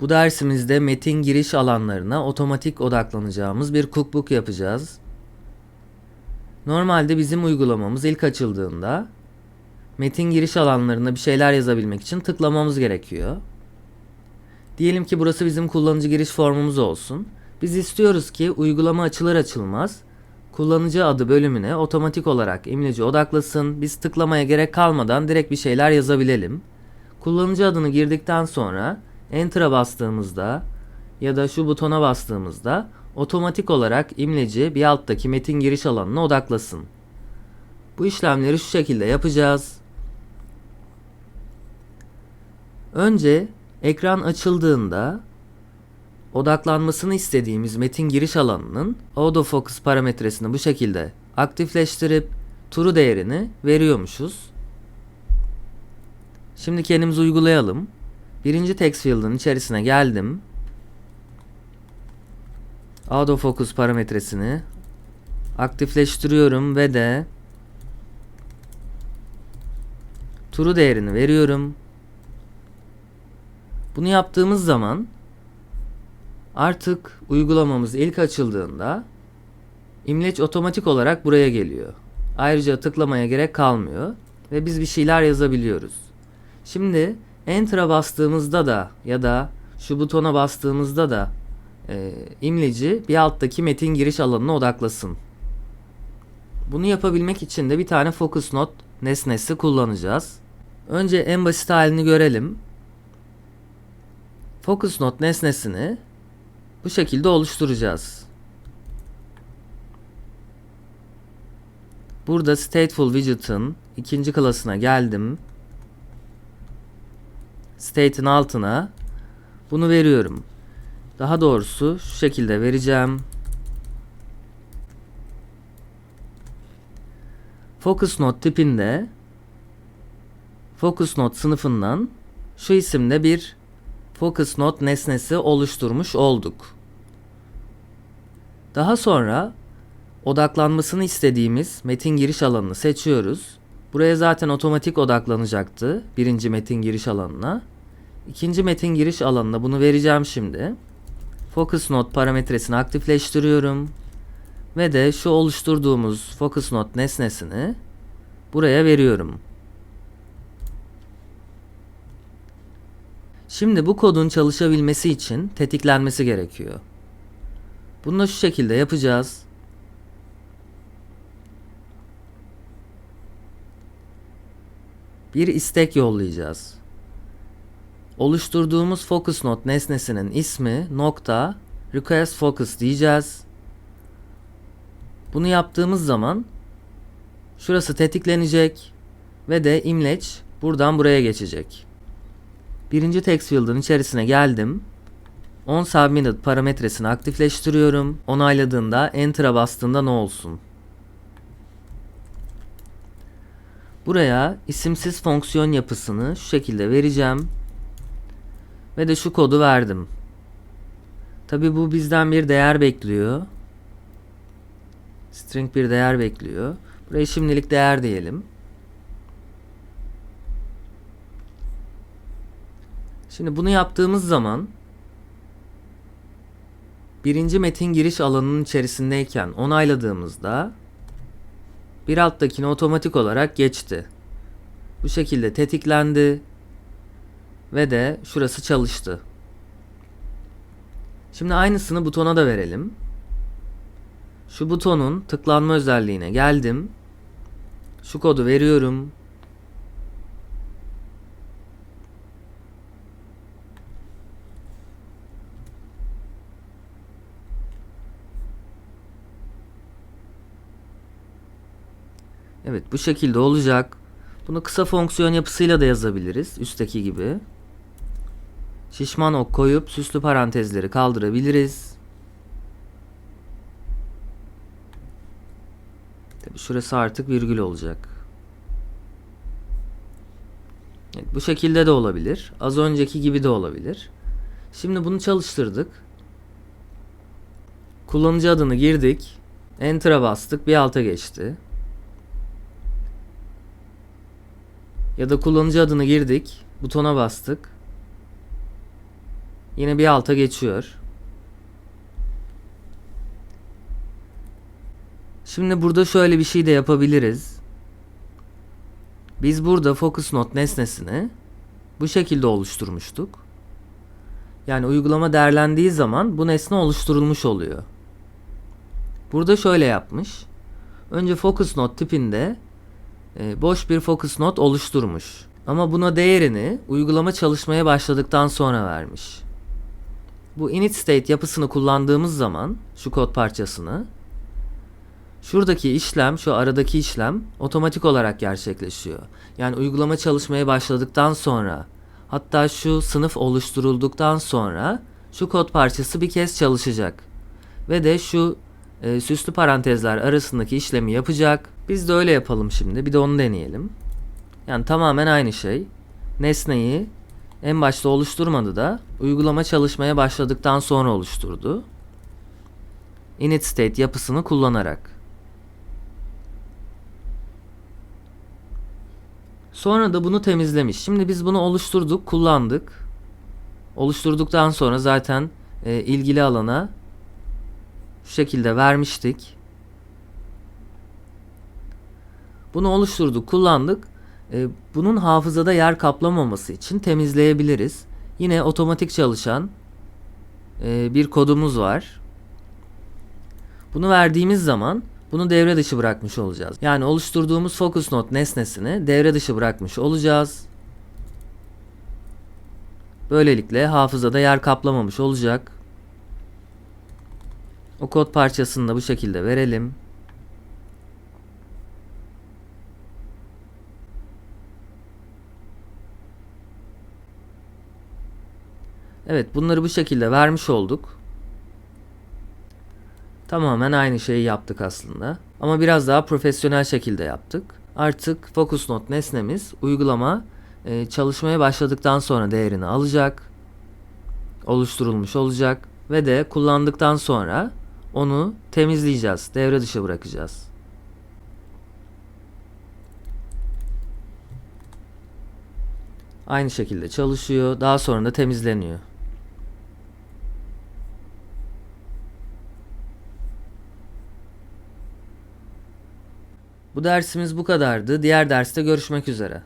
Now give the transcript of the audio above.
Bu dersimizde metin giriş alanlarına otomatik odaklanacağımız bir cookbook yapacağız. Normalde bizim uygulamamız ilk açıldığında metin giriş alanlarına bir şeyler yazabilmek için tıklamamız gerekiyor. Diyelim ki burası bizim kullanıcı giriş formumuz olsun. Biz istiyoruz ki uygulama açılır açılmaz kullanıcı adı bölümüne otomatik olarak imleci odaklasın. Biz tıklamaya gerek kalmadan direkt bir şeyler yazabilelim. Kullanıcı adını girdikten sonra Enter'a bastığımızda ya da şu butona bastığımızda otomatik olarak imleci bir alttaki metin giriş alanına odaklasın. Bu işlemleri şu şekilde yapacağız. Önce ekran açıldığında odaklanmasını istediğimiz metin giriş alanının autofocus parametresini bu şekilde aktifleştirip true değerini veriyormuşuz. Şimdi kendimiz uygulayalım. Birinci text field'ın içerisine geldim. Autofocus parametresini aktifleştiriyorum ve de true değerini veriyorum. Bunu yaptığımız zaman artık uygulamamız ilk açıldığında imleç otomatik olarak buraya geliyor. Ayrıca tıklamaya gerek kalmıyor ve biz bir şeyler yazabiliyoruz. Şimdi Enter'a bastığımızda da ya da şu butona bastığımızda da e, imleci bir alttaki metin giriş alanına odaklasın. Bunu yapabilmek için de bir tane focus node nesnesi kullanacağız. Önce en basit halini görelim. Focus node nesnesini bu şekilde oluşturacağız. Burada stateful widget'ın ikinci klasına geldim. State'in altına bunu veriyorum. Daha doğrusu şu şekilde vereceğim. Focus node tipinde Focus node sınıfından şu isimde bir Focus node nesnesi oluşturmuş olduk. Daha sonra odaklanmasını istediğimiz metin giriş alanını seçiyoruz. Buraya zaten otomatik odaklanacaktı birinci metin giriş alanına. İkinci metin giriş alanına bunu vereceğim şimdi. Focus node parametresini aktifleştiriyorum. Ve de şu oluşturduğumuz focus node nesnesini buraya veriyorum. Şimdi bu kodun çalışabilmesi için tetiklenmesi gerekiyor. Bunu da şu şekilde yapacağız. Bir istek yollayacağız. Oluşturduğumuz focus node nesnesinin ismi nokta request focus diyeceğiz. Bunu yaptığımız zaman şurası tetiklenecek ve de imleç buradan buraya geçecek. Birinci text field'ın içerisine geldim. On submitted parametresini aktifleştiriyorum. Onayladığında enter'a bastığında ne olsun? Buraya isimsiz fonksiyon yapısını şu şekilde vereceğim. Ve de şu kodu verdim. Tabi bu bizden bir değer bekliyor. String bir değer bekliyor. Buraya şimdilik değer diyelim. Şimdi bunu yaptığımız zaman birinci metin giriş alanının içerisindeyken onayladığımızda bir alttakini otomatik olarak geçti. Bu şekilde tetiklendi ve de şurası çalıştı. Şimdi aynısını butona da verelim. Şu butonun tıklanma özelliğine geldim. Şu kodu veriyorum. Evet bu şekilde olacak. Bunu kısa fonksiyon yapısıyla da yazabiliriz. Üstteki gibi. Şişman ok koyup süslü parantezleri kaldırabiliriz. Tabi şurası artık virgül olacak. Evet, bu şekilde de olabilir. Az önceki gibi de olabilir. Şimdi bunu çalıştırdık. Kullanıcı adını girdik. Enter'a bastık. Bir alta geçti. Ya da kullanıcı adını girdik. Butona bastık. Yine bir alta geçiyor. Şimdi burada şöyle bir şey de yapabiliriz. Biz burada focus node nesnesini bu şekilde oluşturmuştuk. Yani uygulama değerlendiği zaman bu nesne oluşturulmuş oluyor. Burada şöyle yapmış. Önce focus node tipinde e, boş bir focus node oluşturmuş. Ama buna değerini uygulama çalışmaya başladıktan sonra vermiş. Bu init state yapısını kullandığımız zaman şu kod parçasını şuradaki işlem, şu aradaki işlem otomatik olarak gerçekleşiyor. Yani uygulama çalışmaya başladıktan sonra hatta şu sınıf oluşturulduktan sonra şu kod parçası bir kez çalışacak. Ve de şu e, süslü parantezler arasındaki işlemi yapacak. Biz de öyle yapalım şimdi. Bir de onu deneyelim. Yani tamamen aynı şey. Nesneyi en başta oluşturmadı da uygulama çalışmaya başladıktan sonra oluşturdu. Init state yapısını kullanarak. Sonra da bunu temizlemiş. Şimdi biz bunu oluşturduk, kullandık. Oluşturduktan sonra zaten e, ilgili alana şu şekilde vermiştik. Bunu oluşturduk, kullandık. E, bunun hafızada yer kaplamaması için temizleyebiliriz. Yine otomatik çalışan e, bir kodumuz var. Bunu verdiğimiz zaman bunu devre dışı bırakmış olacağız. Yani oluşturduğumuz focus node nesnesini devre dışı bırakmış olacağız. Böylelikle hafızada yer kaplamamış olacak. O kod parçasını da bu şekilde verelim. Evet bunları bu şekilde vermiş olduk. Tamamen aynı şeyi yaptık aslında. Ama biraz daha profesyonel şekilde yaptık. Artık focus node nesnemiz uygulama e, çalışmaya başladıktan sonra değerini alacak. Oluşturulmuş olacak. Ve de kullandıktan sonra onu temizleyeceğiz. Devre dışı bırakacağız. Aynı şekilde çalışıyor. Daha sonra da temizleniyor. Bu dersimiz bu kadardı. Diğer derste görüşmek üzere.